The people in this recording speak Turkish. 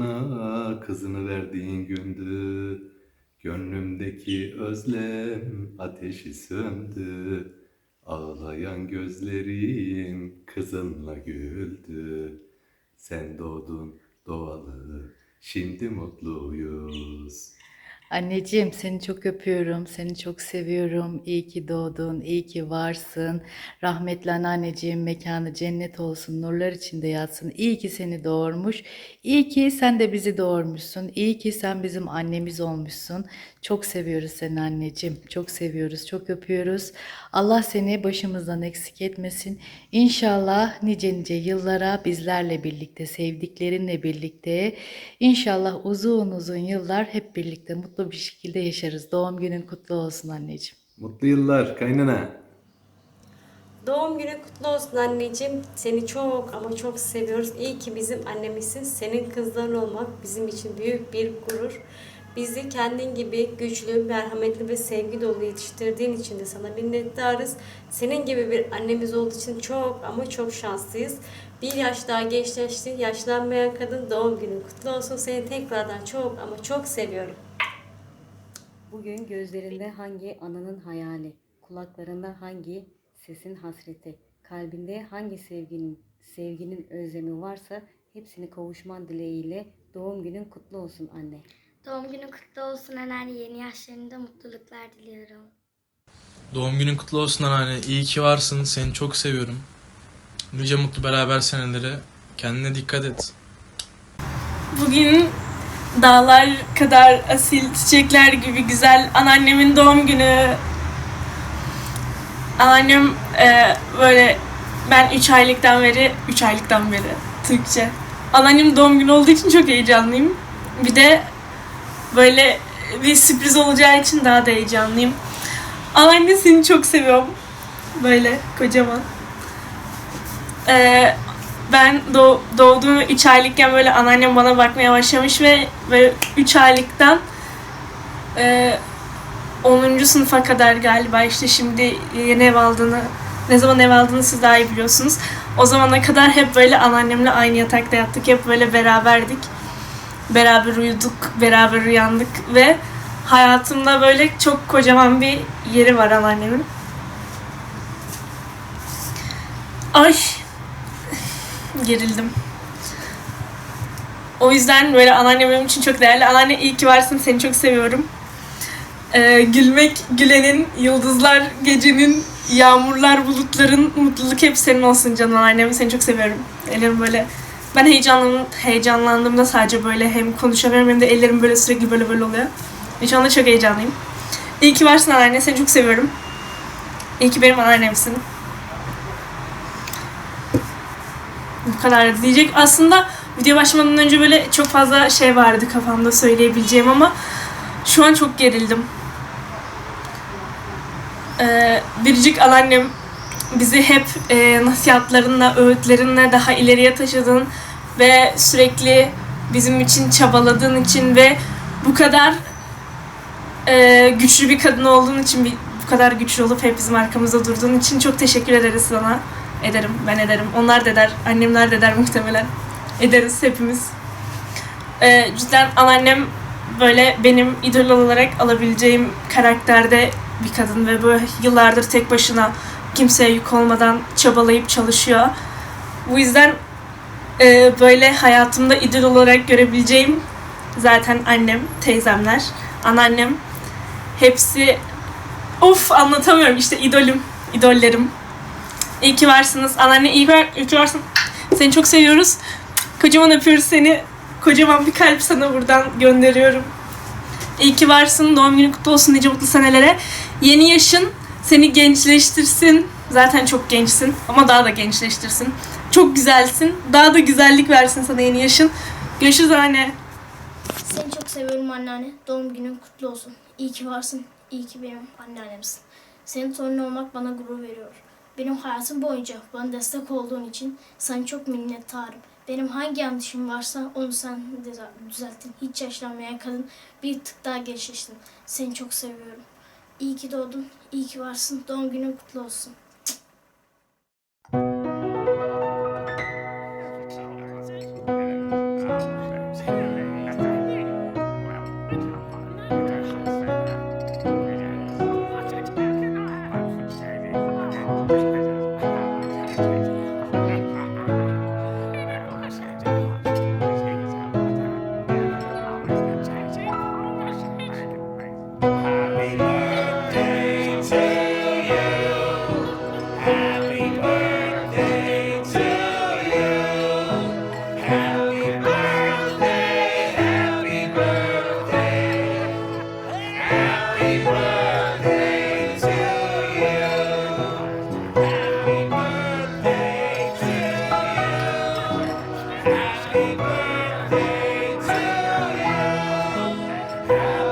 bana kızını verdiğin gündü. Gönlümdeki özlem ateşi söndü. Ağlayan gözlerim kızınla güldü. Sen doğdun doğalı, şimdi mutluyuz. Anneciğim seni çok öpüyorum, seni çok seviyorum. İyi ki doğdun, iyi ki varsın. Rahmetli anneanneciğim mekanı cennet olsun, nurlar içinde yatsın. İyi ki seni doğurmuş. İyi ki sen de bizi doğurmuşsun. İyi ki sen bizim annemiz olmuşsun. Çok seviyoruz seni anneciğim. Çok seviyoruz, çok öpüyoruz. Allah seni başımızdan eksik etmesin. İnşallah nice nice yıllara bizlerle birlikte, sevdiklerinle birlikte, inşallah uzun uzun yıllar hep birlikte mutlu bir şekilde yaşarız. Doğum günün kutlu olsun anneciğim. Mutlu yıllar kaynana. Doğum günü kutlu olsun anneciğim. Seni çok ama çok seviyoruz. İyi ki bizim annemizsin. Senin kızların olmak bizim için büyük bir gurur. Bizi kendin gibi güçlü, merhametli ve sevgi dolu yetiştirdiğin için de sana minnettarız. Senin gibi bir annemiz olduğu için çok ama çok şanslıyız. Bir yaş daha gençleşti. Yaşlanmayan kadın doğum günün kutlu olsun. Seni tekrardan çok ama çok seviyorum. Bugün gözlerinde hangi ananın hayali, kulaklarında hangi sesin hasreti, kalbinde hangi sevginin sevginin özlemi varsa hepsini kavuşman dileğiyle doğum günün kutlu olsun anne. Doğum günün kutlu olsun anneanne. Yeni yaşlarında mutluluklar diliyorum. Doğum günün kutlu olsun anneanne. İyi ki varsın. Seni çok seviyorum. Nice mutlu beraber senelere. Kendine dikkat et. Bugün dağlar kadar asil çiçekler gibi güzel anneannemin doğum günü. Anneannem e, böyle ben 3 aylıktan beri 3 aylıktan beri Türkçe. Anneannem doğum günü olduğu için çok heyecanlıyım. Bir de böyle bir sürpriz olacağı için daha da heyecanlıyım. Anneanne seni çok seviyorum. Böyle kocaman. Ee, ben doğ, doğduğum 3 aylıkken böyle anneannem bana bakmaya başlamış ve böyle 3 aylıktan e, 10. sınıfa kadar galiba işte şimdi yeni ev aldığını ne zaman ev aldığını siz daha iyi biliyorsunuz. O zamana kadar hep böyle anneannemle aynı yatakta yattık. Hep böyle beraberdik. Beraber uyuduk, beraber uyandık ve hayatımda böyle çok kocaman bir yeri var anneannemin. Ay gerildim. O yüzden böyle anneannem benim için çok değerli. Anneanne iyi ki varsın. Seni çok seviyorum. Ee, gülmek, gülenin, yıldızlar, gecenin, yağmurlar, bulutların, mutluluk hep senin olsun canım anneannem. Seni çok seviyorum. Ellerim böyle... Ben heyecanlandım, heyecanlandığımda sadece böyle hem konuşamıyorum hem de ellerim böyle sürekli böyle böyle oluyor. Ve şu anda çok heyecanlıyım. İyi ki varsın anneanne. Seni çok seviyorum. İyi ki benim anneannemsin. Bu kadar diyecek. Aslında video başlamadan önce böyle çok fazla şey vardı kafamda söyleyebileceğim ama şu an çok gerildim. Ee, biricik anneannem bizi hep e, nasihatlarınla, öğütlerinle daha ileriye taşıdın ve sürekli bizim için çabaladığın için ve bu kadar e, güçlü bir kadın olduğun için bu kadar güçlü olup hep bizim arkamızda durduğun için çok teşekkür ederiz sana. Ederim, ben ederim. Onlar da der, annemler de der muhtemelen. Ederiz hepimiz. Ee, cidden anneannem böyle benim idol olarak alabileceğim karakterde bir kadın ve böyle yıllardır tek başına kimseye yük olmadan çabalayıp çalışıyor. Bu yüzden e, böyle hayatımda idol olarak görebileceğim zaten annem, teyzemler, anneannem hepsi of anlatamıyorum işte idolüm, idollerim. İyi ki varsınız. Anneanne iyi, var, iyi ki varsın. Seni çok seviyoruz. Kocaman öpüyoruz seni. Kocaman bir kalp sana buradan gönderiyorum. İyi ki varsın. Doğum günün kutlu olsun nice mutlu senelere. Yeni yaşın seni gençleştirsin. Zaten çok gençsin ama daha da gençleştirsin. Çok güzelsin. Daha da güzellik versin sana yeni yaşın. Görüşürüz anne. Seni çok seviyorum anneanne. Doğum günün kutlu olsun. İyi ki varsın. İyi ki benim anneannemsin. Senin torunun olmak bana gurur veriyor. Benim hayatım boyunca bana destek olduğun için sana çok minnettarım. Benim hangi yanlışım varsa onu sen düze- düzelttin. Hiç yaşlanmayan kadın bir tık daha gençleştin. Seni çok seviyorum. İyi ki doğdun, iyi ki varsın. Doğum günün kutlu olsun. Yeah.